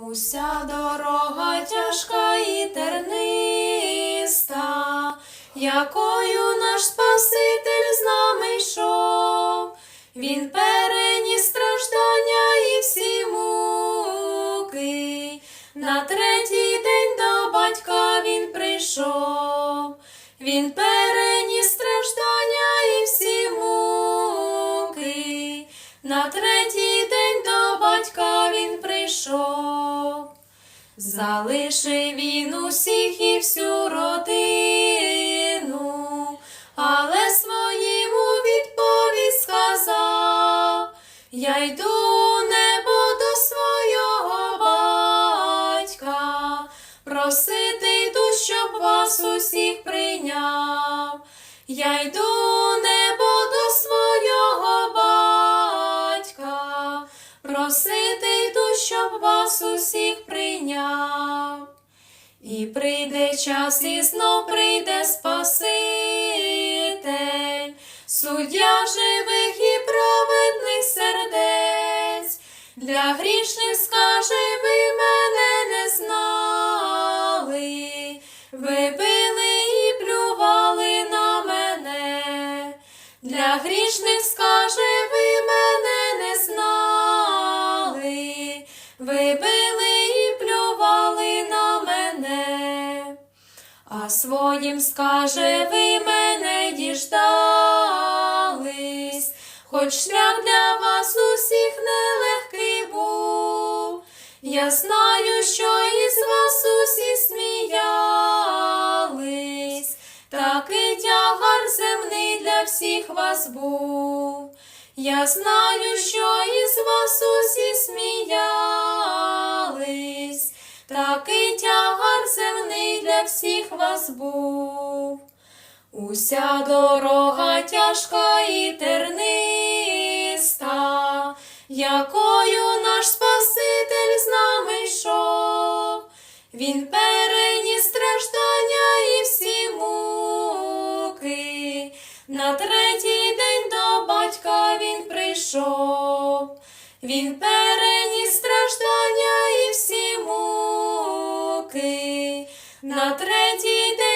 Уся дорога тяжка і терниста, якою наш Спаситель з нами йшов. Він переніс страждання і всі муки. На третій день до батька він прийшов. Він переніс страждання і всі муки. На третій день до батька. Залишив він усіх і всю родину, але своїм у відповідь сказав, я йду у небо до свого батька, просити йду, щоб вас усіх прийняв. Я йду І прийде час, і знов прийде Спаситель, суддя живих і праведних сердець, для грішних скаже, ви мене не знали, ви били і плювали на мене, для грішних скаже, ви мене не знали, ви били своїм скаже, ви мене діждались, хоч шлях для вас усіх нелегкий був. Я знаю, що із вас усі сміялись, такий тягар земний для всіх вас був. Я знаю, що із вас усі сміялись, такий для всіх вас був. Уся дорога тяжка і терниста, якою наш Спаситель з нами йшов. Він переніс страждання і всі муки. На третій день до батька він прийшов. Він переніс На третій день